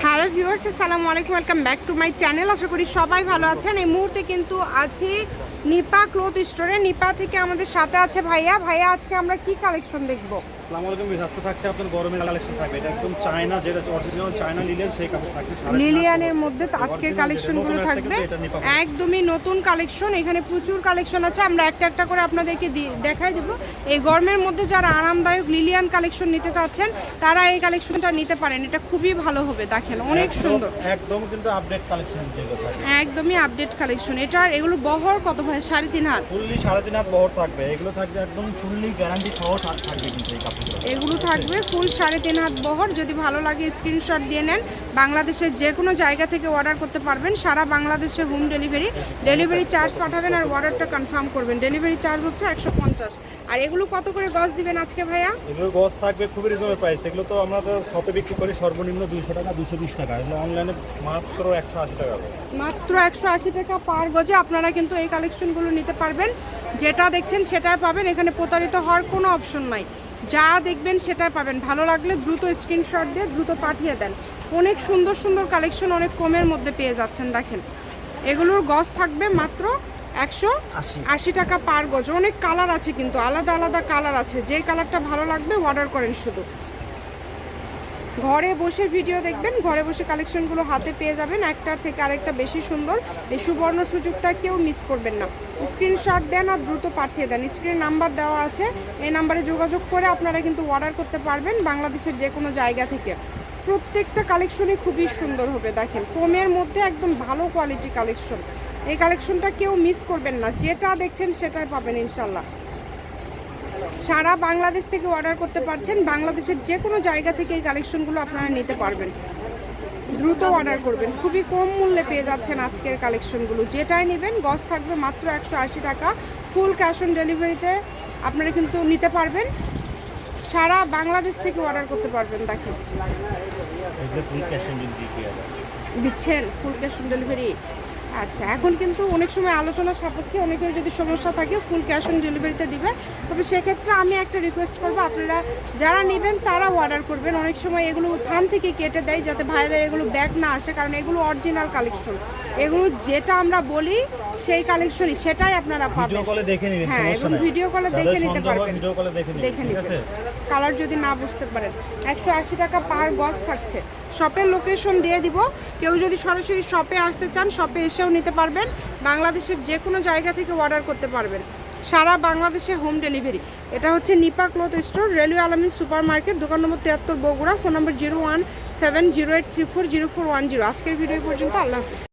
হ্যাঁ hello viewers আসসালামু আলাইকুম welcome back to my channel. আশা করি সবাই ভালো আছেন। এই মুহূর্তে কিন্তু আছি নিপা ক্লোথ স্টোরে। নিপা থেকে আমাদের সাথে আছে ভাইয়া। ভাইয়া আজকে আমরা কি কালেকশন দেখব? আসসালামু আলাইকুম আজকে থাকছে আপনার গরমের কালেকশন থাকবে। এটা একদম চায়না যেটা অরিজিনাল চায়না লিলেন সেই কাপড় থাকছে। লিলিয়ানের মধ্যে আজকের কালেকশনগুলো থাকবে। একদমই নতুন কালেকশন এখানে প্রচুর কালেকশন আছে। আমরা একটা একটা করে আপনাদেরকে দেখাই দেবো। এই গরমের মধ্যে যারা আরামদায়ক লিলিয়ান কালেকশন নিতে চাচ্ছেন তারা এই কালেকশনটা নিতে পারেন। এটা খুবই ভালো হবে দেখেন। অনেক সুন্দর। একদম কিন্তু আপডেট কালেকশন একদমই আপডেট কালেকশন এটার এগুলো বহর কত ভাই? সাড়ে তিন হাত? ফুললি সাড়ে তিন হাত বহর থাকবে। এগুলো থাকবে একদম ফুললি গ্যারান্টি সহ থাকবে কিন্তু এই কাপড়গুলো। এগুলো থাকবে ফুল সাড়ে তিন হাত বহর। যদি ভালো লাগে স্ক্রিনশট দিয়ে নেন। বাংলাদেশের যে কোনো জায়গা থেকে অর্ডার করতে পারবেন। সারা বাংলাদেশে হোম ডেলিভারি ডেলিভারি চার্জ পাঠাবেন আর অর্ডারটা কনফার্ম করবেন। ডেলিভারি চার্জ হচ্ছে একশো পঞ্চাশ। আর এগুলো কত করে গজ দিবেন আজকে ভাইয়া? এগুলোর গজ থাকবে খুবই রিজনেবল প্রাইস এগুলো তো আমরা তো শপে বিক্রি করি সর্বনিম্ন দুইশো টাকা দুশো বিশ টাকা। এগুলো অনলাইনে মাত্র একশো আশি টাকা মাত্র একশো আশি টাকা পার গজে আপনারা কিন্তু এই কালেকশনগুলো নিতে পারবেন। যেটা দেখছেন সেটাই পাবেন। এখানে প্রতারিত হওয়ার কোনো অপশন নাই। যা দেখবেন সেটাই পাবেন। ভালো লাগলে দ্রুত স্ক্রিনশট দিয়ে দ্রুত পাঠিয়ে দেন। অনেক সুন্দর সুন্দর কালেকশন অনেক কমের মধ্যে পেয়ে যাচ্ছেন দেখেন। এগুলোর গজ থাকবে মাত্র একশো আশি। টাকা পার গজ অনেক কালার আছে কিন্তু আলাদা আলাদা কালার আছে। যে কালারটা ভালো লাগবে অর্ডার করেন শুধু। ঘরে বসে ভিডিও দেখবেন ঘরে বসে কালেকশনগুলো হাতে পেয়ে যাবেন। একটার থেকে আরেকটা বেশি সুন্দর। এই সুবর্ণ সুযোগটা কেউ মিস করবেন না। স্ক্রিনশট দেন আর দ্রুত পাঠিয়ে দেন। স্ক্রিন নাম্বার দেওয়া আছে। এই নাম্বারে যোগাযোগ করে আপনারা কিন্তু অর্ডার করতে পারবেন বাংলাদেশের যে কোনো জায়গা থেকে। প্রত্যেকটা কালেকশনই খুবই সুন্দর হবে দেখেন। কমের মধ্যে একদম ভালো কোয়ালিটি কালেকশন এই কালেকশনটা কেউ মিস করবেন না। যেটা দেখছেন সেটাই পাবেন ইনশাল্লাহ। সারা বাংলাদেশ থেকে অর্ডার করতে পারছেন। বাংলাদেশের যে কোনো জায়গা থেকে এই কালেকশনগুলো আপনারা নিতে পারবেন। দ্রুত অর্ডার করবেন। খুবই কম মূল্যে পেয়ে যাচ্ছেন আজকের কালেকশনগুলো। যেটাই নেবেন গজ থাকবে মাত্র একশো আশি টাকা। ফুল ক্যাশ অন ডেলিভারিতে আপনারা কিন্তু নিতে পারবেন। সারা বাংলাদেশ থেকে অর্ডার করতে পারবেন দেখেন। দিচ্ছেন। ফুল ক্যাশ অন ডেলিভারি আচ্ছা এখন কিন্তু অনেক সময় আলোচনা সাপেক্ষে অনেকের যদি সমস্যা থাকে ফুল ক্যাশ অন ডেলিভারিতে দিবে। তবে সেক্ষেত্রে আমি একটা রিকোয়েস্ট করব আপনারা যারা নেবেন তারা অর্ডার করবেন। অনেক সময় এগুলো থান থেকে কেটে দেয় যাতে ভাইদের এগুলো ব্যাগ না আসে কারণ এগুলো অরিজিনাল কালেকশন এগুলো যেটা আমরা বলি সেই কালেকশনই সেটাই আপনারা পাবেন। হ্যাঁ এবং ভিডিও কলে দেখে নিতে পারবেন। দেখে নিবেন কালার যদি না বুঝতে পারেন একশো আশি টাকা পার গজ থাকছে। শপের লোকেশন দিয়ে দিব। কেউ যদি সরাসরি শপে আসতে চান শপে এসেও নিতে পারবেন, বাংলাদেশের যে কোনো জায়গা থেকে অর্ডার করতে পারবেন। সারা বাংলাদেশে হোম ডেলিভারি এটা হচ্ছে Nipa cloth store, railway Almin super market দোকান নম্বর তিয়াত্তর Bogura, phone number zero one seven zero eight three four zero four one zero. আজকের ভিডিও পর্যন্ত আল্লাহ হাফিজ।